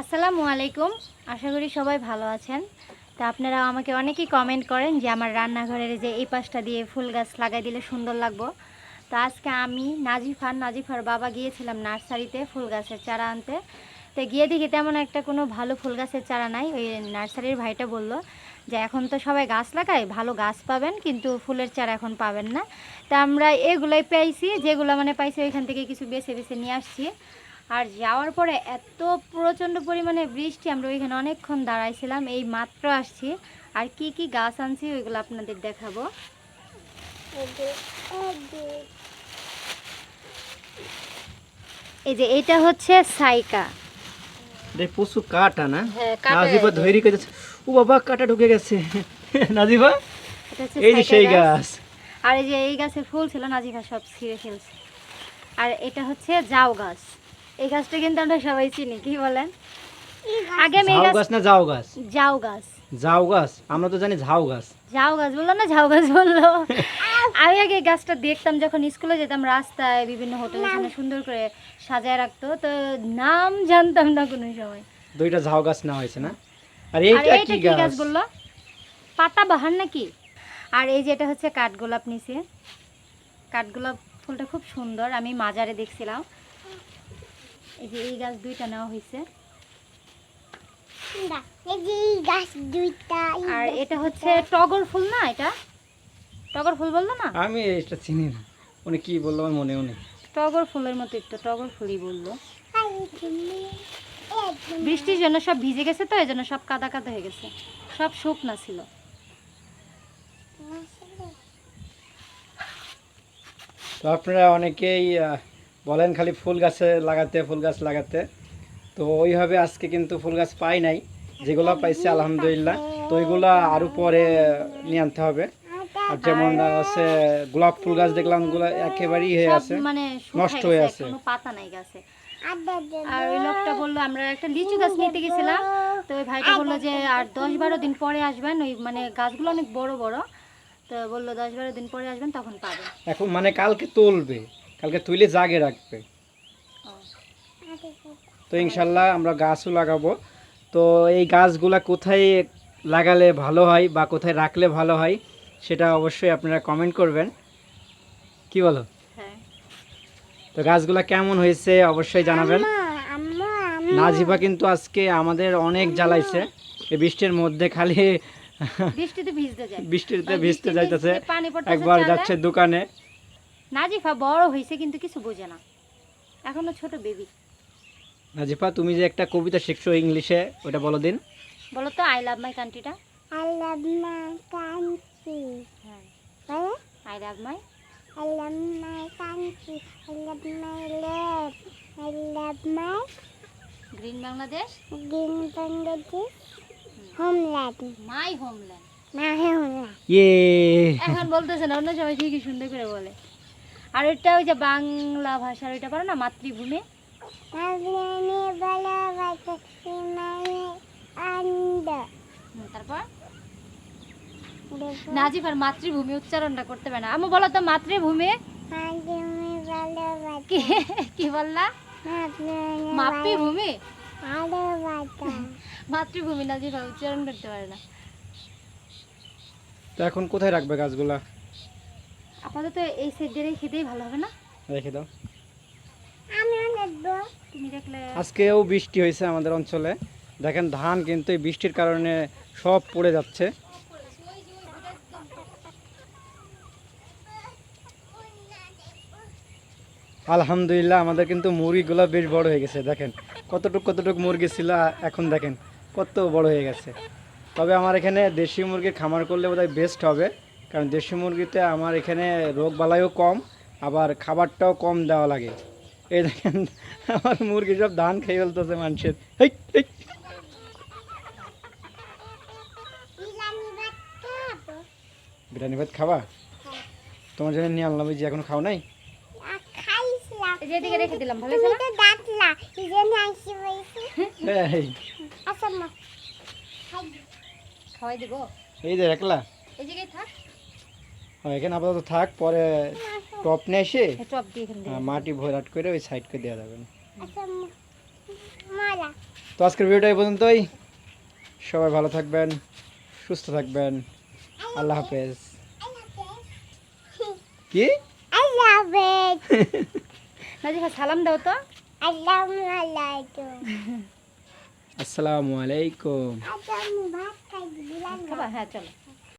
আসসালামু আলাইকুম। আশা করি সবাই ভালো আছেন। তা আপনারা আমাকে অনেকেই কমেন্ট করেন যে আমার রান্নাঘরের যে এই পাশটা দিয়ে ফুল গাছ লাগাই দিলে সুন্দর লাগবো। তো আজকে আমি নাজিফার নাজিফার বাবা গিয়েছিলাম নার্সারিতে ফুল গাছের চারা আনতে। তো গিয়ে দেখি তেমন একটা কোনো ভালো ফুল গাছের চারা নাই। ওই নার্সারির ভাইটা বলল যে, এখন তো সবাই গাছ লাগায়, ভালো গাছ পাবেন, কিন্তু ফুলের চারা এখন পাবেন না। তা আমরা এগুলোই পাইছি যেগুলো মানে পাইছি ওইখান থেকে কিছু বেছে বেছে নিয়ে আসছি। আর যাওয়ার পরে এত প্রচণ্ড পরিমাণে বৃষ্টি আমরা ওইখানে অনেকক্ষণ দাঁড়াইছিলাম এই মাত্র আসছি। আর কি কি গাছ আনছি ওইগুলো আপনাদের দেখাবো। এই যে এটা হচ্ছে সাইকা। রে প্রচুর কাটা না? হ্যাঁ, কাটা নাজিবা ধৈরি করে ও বাবা কাটা ঢুকে গেছে। নাজিবা? এই যে সেই গাছ। গাছ। আর এই যে এই গাছের ফুল ছিল নাজিফা সব ছিঁড়ে ফেলছে। আর এটা হচ্ছে জাউ গাছ। এই গাছটা কিন্তু আমরা সবাই চিনি কি বলেন? আগে ঝাউ গাছ গাছ না জাউ গাছ? জাউ গাছ। জাউ গাছ আমরা তো জানি ঝাউ গাছ। ঝাউ গাছ বলল না ঝাউ গাছ বলল? আমি আগে গাছটা দেখতাম যখন স্কুলে যেতাম রাস্তায় বিভিন্ন সামনে সুন্দর করে সাজায় রাখতো তো নাম জানতাম না কোনো সময়। দুইটা ঝাউ গাছ না হয়েছে না? আর এইটা এইটা কি গাছ বলল? পাতা বাহার নাকি? আর এই যে এটা হচ্ছে কাঠগোলাপ নিচে। কাঠগোলাপ ফুলটা খুব সুন্দর আমি মাজারে দেখছিলাম। এই যে এই গাছ দুইটা নেওয়া হয়েছে আর এটা হচ্ছে টগর ফুল না এটা? টগর ফুল বলল না? আমি এটা চিনি না। উনি কি বলল আমার মনেও নেই। টগর ফুলের মতো একটু টগর ফুলই বলল। বৃষ্টির জন্য সব ভিজে গেছে তো এই জন্য সব কাদা কাদা হয়ে গেছে। সব শুকনা ছিল। তো আপনারা অনেকেই আহ, বলেন খালি ফুল গাছে লাগাতে ফুল গাছ লাগাতে। তো ওইভাবে আজকে কিন্তু ফুল গাছ পাই নাই। যেগুলো পাইছি আলহামদুলিল্লাহ। তো ওইগুলো আরও পরে নিয়ে আনতে হবে। আর যেমন হচ্ছে গোলাপ ফুল গাছ দেখলাম ওগুলো একেবারেই হয়ে আছে। মানে নষ্ট হয়ে আছে। পাতা নাই গাছে। আর ওই লোকটা বলল আমরা একটা লিচু গাছ নিতে গেছিলাম। তো ওই ভাইটা বলল যে আর দশ বারো দিন পরে আসবেন ওই মানে গাছগুলো অনেক বড় বড়। তো বলল দশ বারো দিন পরে আসবেন তখন পাবেন। এখন মানে কালকে তুলবে। কালকে তুলে জাগে রাখবে। তো ইনশাল্লাহ আমরা গাছও লাগাবো। তো এই গাছগুলা কোথায় লাগালে ভালো হয় বা কোথায় রাখলে ভালো হয় সেটা অবশ্যই আপনারা কমেন্ট করবেন। কি বলো? হ্যাঁ। তো গাছগুলা কেমন হয়েছে অবশ্যই জানাবেন। নাজিবা কিন্তু আজকে আমাদের অনেক জ্বালাইছে। এই বৃষ্টির মধ্যে খালি বৃষ্টিতে ভিজতে বৃষ্টি যাইতেছে। একবার যাচ্ছে দোকানে। নাজিফা বড় হয়েছে কিন্তু কিছু বোঝে না। এখনও ছোট বেবি নাজিফা তুমি যে একটা কবিতা শিখছো ইংলিশে ওটা বলো দিন। বলো তো আই লাভ মাই কান্ট্রিটা I love my country. হ্যাঁ। I love my I love my country. I love my land. I love my green Bangladesh green Bangladesh homeland. My homeland My homeland. ইয়ে এখন বলতেছে না অন্য সবাই ঠিকই সুন্দর করে বলে। আর ওইটা ওই যে বাংলা ভাষার ওইটা পারো না মাতৃভূমি? তারপর? নাজিফার মাতৃভূমি উচ্চারণটা করতে পারে না। আমি বলো তো মাতৃভূমি? কি কি বললা? মাতৃভূমি. মাতৃভূমি নাজিফা উচ্চারণ করতে পারে না। তো এখন কোথায় রাখবে গাছগুলা? আপাতত এই সাইডে খেতেই ভালো হবে না? রেখে দাও। তুমি দেখলে আজকেও বৃষ্টি হয়েছে আমাদের অঞ্চলে। দেখেন ধান কিন্তু এই বৃষ্টির কারণে সব পড়ে যাচ্ছে। আলহামদুলিল্লাহ আমাদের কিন্তু মুরগিগুলো বেশ বড় হয়ে গেছে দেখেন। কতটুক কতটুক মুরগি ছিল এখন দেখেন কত বড় হয়ে গেছে। তবে আমার এখানে দেশি মুরগির খামার করলে বোধহয় বেস্ট হবে। কারণ দেশি মুরগিতে আমার এখানে রোগ বালাইও কম আবার খাবারটাও কম দেওয়া লাগে। এই দেখেন আমার মুরগি সব ধান খেয়ে ফেলতেছে মানুষের। বিরিয়ানি ভাত খাবা? তোমার জন্য নিয়ে আনলাম যে এখন খাও নাই? খাইছিলাম। এই যে রেখে দিলাম ভালো ডাকলা এই এই, আচ্ছা মা। খাওয়াই দিব। এই যে রাখলা এই ও, এখানে আপাতত থাক পরে টপ নিয়ে এসে এই টপ দিয়ে এখানে দিয়ে। আহ, মাটি ভরাট করে ওই সাইড করে দেওয়া যাবে। আচ্ছা তো আজকের ভিডিওটা এই পর্যন্তই। সবাই ভালো থাকবেন সুস্থ থাকবেন। আল্লাহ হাফেজ। কি? নাজিফা সালাম দাও তো. আসসালামু আলাইকুম. খাবা হ্যাঁ চলো।